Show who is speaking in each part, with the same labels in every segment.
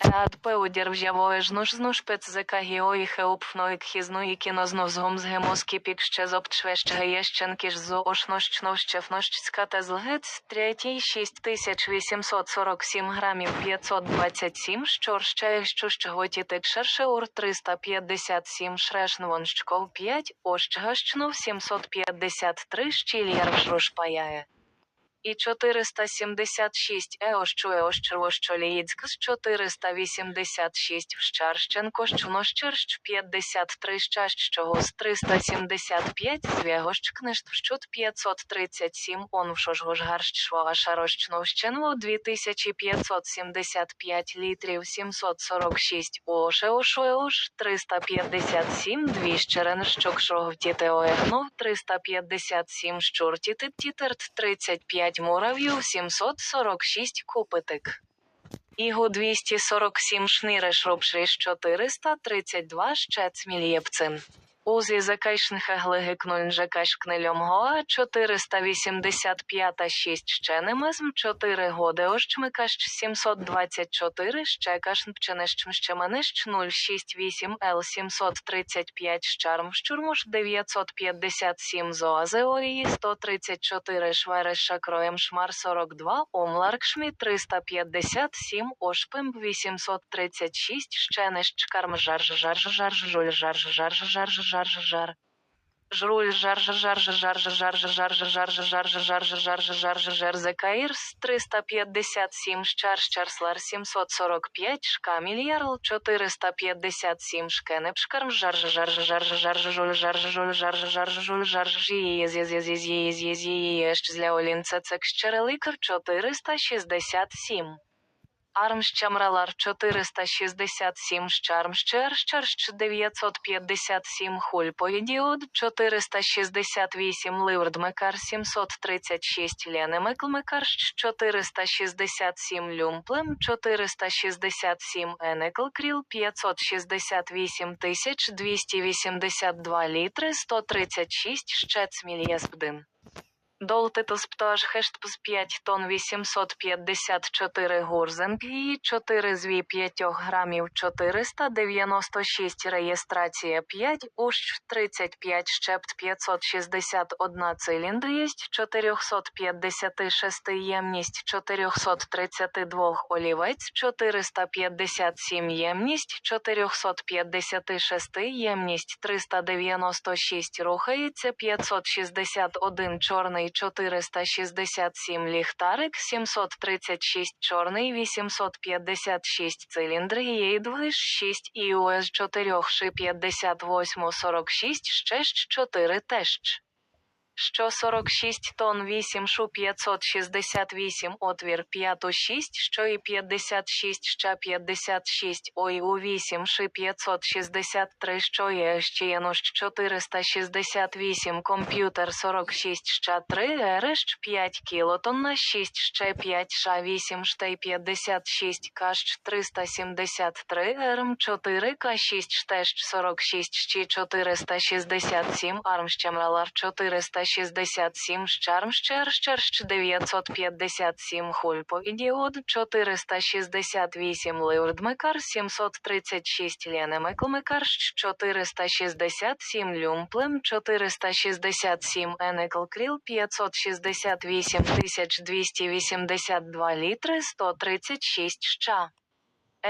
Speaker 1: Радпе одір вжявоє жнуш знуш пец зека гіої хеупфної кхізної кіно знов згом згемоски пік ще зобчвещ гаєщен кіш зо ошнощно щефнощцька та злгець третій 6847 грамів 527 щорще щущ готіти шерше ур 357 шрешнвонщков сімсот п'ятдесят три щільєр жрушпаяє. І 476 еощу еощрвощоліїцьк з 486 вщарщенко щунощерщ 53 щащого з 375 звягощкнешт вщут 537 он вшожгожгарщшво ашарощновщенво 2575 літрів 746 ошеошуеош 357 двіщеренщокшого втітеоегнов 357 щуртітит тітерт 35 п'ять мурав'їв 746 купитик. Ігу 247 шнири робшиш 432 щецмільєпцин. Узі закайшнха глигикнульн жакашкнельом гоа 485 6 щенемезм 4 годи ощмикащ 724 щекашн пченещм щеменещ 068 л 735 щарм щурмуш 957 зоазеорії 134 швереша кроєм шмар 42 омларкшмі 357 ошпим 836 щенещ карм жарж жарж жарж жуль жарж жарж жарж жарж жар. Жруль жарж жарж жарж жарж жарж жарж жарж жарж жарж жарж жар зекаїрс 357 щар щарслар 745 шкамільярл 457 шкенепшкарм жарж жарж жарж жарж жуль жарж жуль жарж жарж жуль жарж жіє Армщамралар 467 щармщер щарщ 957 хульпоїдіод 468 ливрдмекар 736 ленемеклмекарщ 467 люмплем 467 енеклкріл 568 282 літри 136 щец мільєспдин. Долтитус пташ хештпс 5 тонн 854 гурзенпії 4 зві 5 грамів 496 реєстрація 5 ущ 35 щепт 561 циліндрієсть 456 ємність 432 олівець 457 ємність 456 ємність 396 рухається 561 чорний 467 ліхтарик 736 чорний 856 циліндр Єйдвиш 6 ІУС 4 ши 58 46 ще 4 тещ. Що 46 тонн 8 шу 568 отвір 5 6 що і 56 ща 56 ой у 8 ши 563 що є ще є нощ 468 комп'ютер 46 ща 3 ерещ 5 кілотонна 6 ще 5 ша 8 штей 56 кащ 373 ерм 4 к 6 штещ 46 щі 467 арм щемралар 467 щармщер щерщ 957 хульпо ідіод 468 ливрдмекар 736 ленемеклмекарщ 467 люмплем 467 енеклкріл 568 282 літри 136 ща.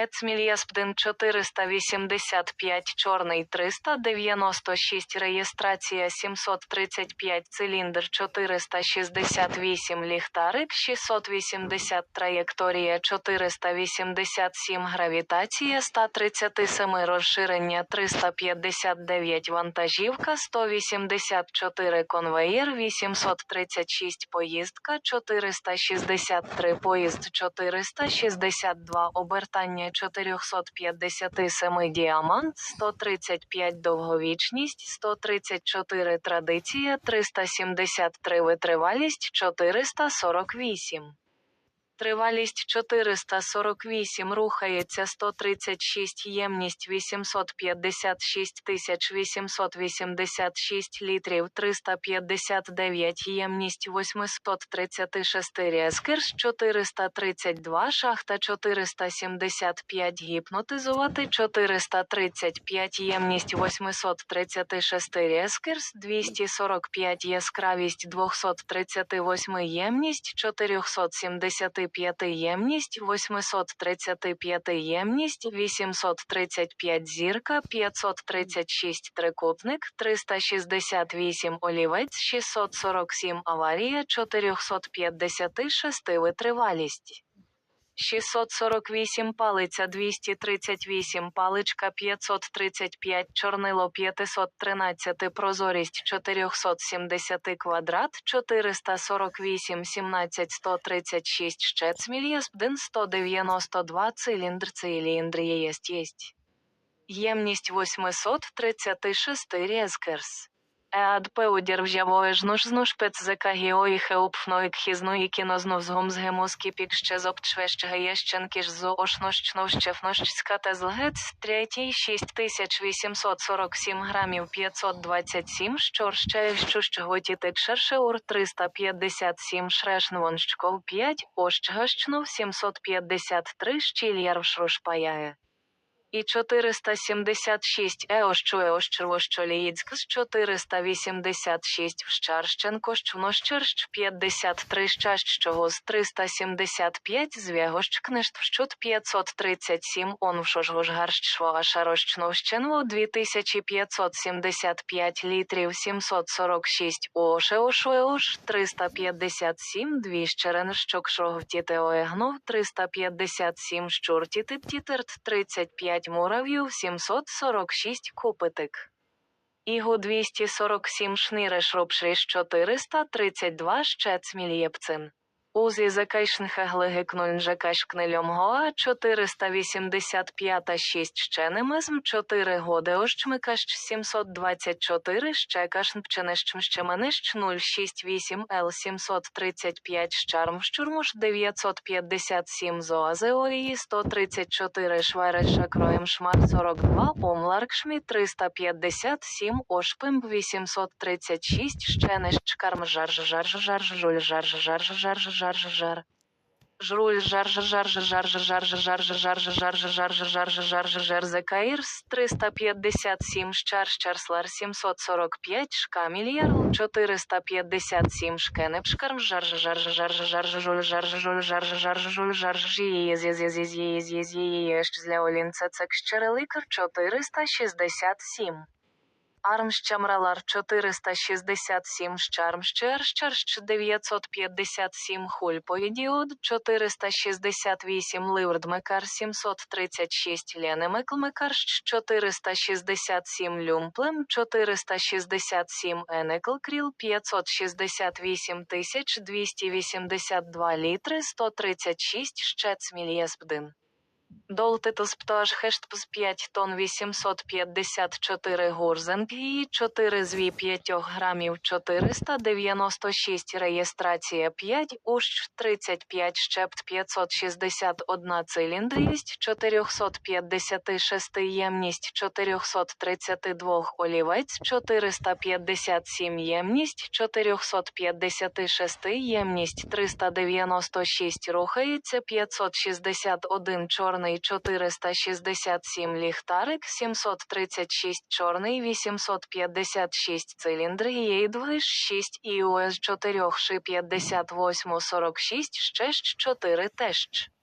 Speaker 1: Ецмільяспдин 485 чорний 396 реєстрація 735 циліндр 468 ліхтарик 680 траєкторія 487 гравітація 137 розширення 359 вантажівка 184 конвеєр 836 поїздка 463 поїзд 462 обертання 457 діамант, 135 довговічність, 134 традиція, 373 витривалість, 448. Тривалість 448 рухається 136 ємність 856 тисяч 886 літрів 359 ємність 836 рескерш 432 шахта 475 гіпнотизувати 435 ємність 836 рескерс 245 яскравість 238 ємність 475 ємність 835 ємність 835 зірка 536 трикутник 368 олівець 647 аварія 456 витривалість 648 палиця 238 паличка 535 чорнило 513 прозорість 470 квадрат 448 17 136 щецмільєс 1 192 циліндр циліндр єсть єсть Ємність 836 резкерс. Е ад одірвжявої жнуш знуш пецзека гіої хеупфної кхізної кіно знов згум згемуски пік ще зобчвещ гаєщенки ж зоошнощно щефнощська та злгець третій 6847 грамів 527 щорщеїв щущготітик шершеур 357 шрешнвонщков 5 ощгащнов в шрушпаяє. І 476 еощу еощервощоліїцьк з 486 вщарщенко щунощерщ 53 щащого з 375 звягощ книжт вщут 537 он вшожгожгарщшво ашарощновщенво 2575 літрів 746 ошеошу еош 357 двіщерен щокшогвтіте оегнов 357 щуртіти тітерт 35 муравів 746 копитик. Ігу 247 шниреш робшріш 432 щецмільєпцин. Узі жекашкнельом гоа 485 6 щенемизм 4 годи ощмикащ 724 щекашн пченещм щеменищ 068 л 735 щарм щурмуш 957 зоазеорії 134 швереша кроєм шмар 42 омларкшмі 357 ошпим 836 щенещ карм жарж жарж жарж жуль жарж жарж жарж жарж жар. Жруль жарж жарж жарж жарж жарж жарж жарж жарж жарж жарж жар Закаїрс 357 щар щарслар 745 шкамільяр 457 шкенепшкарм жарж жарж жарж жарж жуль жарж жуль жарж жарж жуль жарж жіє Армщамралар 467 щармщер щарщ 957 хульпоїдіод 468 ливрдмекар 736 ленемеклмекарщ 467 люмплем 467 енеклкріл 568 тисяч 282 літри 136 щецмільєспдин. Долтитус пташ хештпс 5 тонн 854 гурзенпії 4 зві 5 грамів 496 реєстрація 5 ущ 35 щепт 561 циліндрість 456 ємність 432 олівець 457 ємність 456 ємність 396 рухається 561 чорний 467 ліхтарик 736 чорний 856 циліндри Єйдвиш 6 ІУС 4 ши 58 46 ще 4 тещ.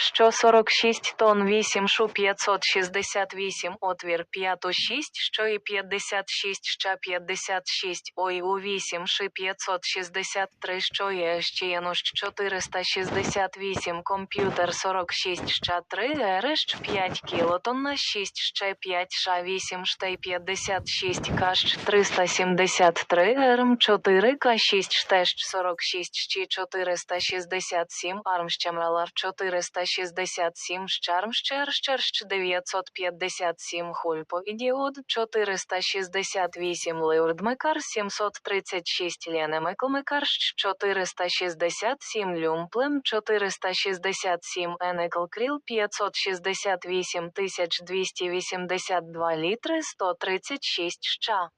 Speaker 1: Що 46 тонн 8 шу 568 отвір 5 6 що і 56 ща 56 ой у 8 ши 563 що є ще єнуш 468 комп'ютер 46 ща 3 ерещ 5 кілотонна 6 ще 5 ша 8 штей 56 кащ 373 ерм 4 к 6 штещ 46 щі 467 арм щемралар 400 467 щарм щер щерщ 957 хульповідіод 468 Леурдмекар 736 Ленемеклмекарщ 467 Люмплем 467 Енеклкріл 568 282 літри 136 ща.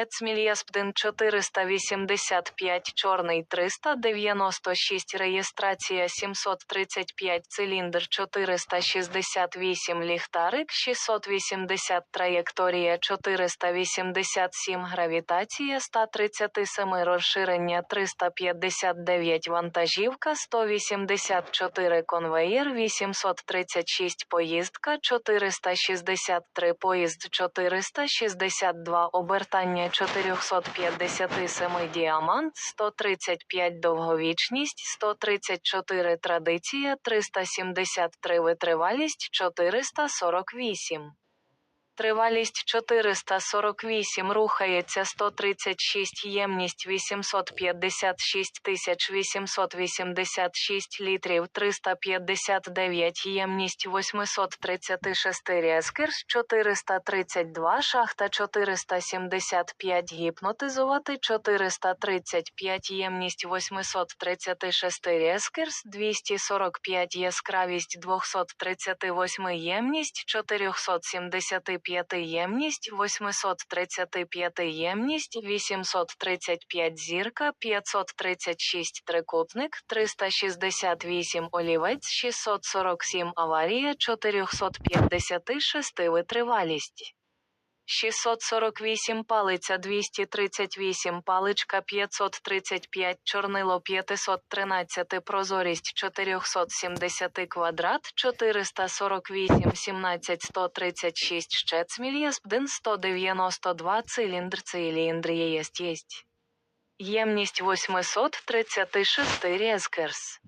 Speaker 1: Ецмільяспдин 485 чорний 396 реєстрація 735 циліндр 468 ліхтарик 680 траєкторія 487 гравітація 137 розширення 359 вантажівка 184 конвеєр 836 поїздка 463 поїзд 462 обертання 457 діамант 135 довговічність 134 традиція 373 витривалість 448 Тривалість 448 рухається 136 ємність 856 886 літрів 359 ємність 836 рескерс 432 шахта 475 гіпнотизувати 435 ємність 836 рескерс 245 яскравість 238 ємність 475 ємність 835 ємність 835 зірка 536 трикутник 368 олівець 647 аварія 456 витривалість 648 палиця 238 паличка 535 чорнило 513 прозорість 470 квадрат 448 17 136 щецмільєспдин 192 циліндр циліндр єсть єсть. Ємність 836 резкерс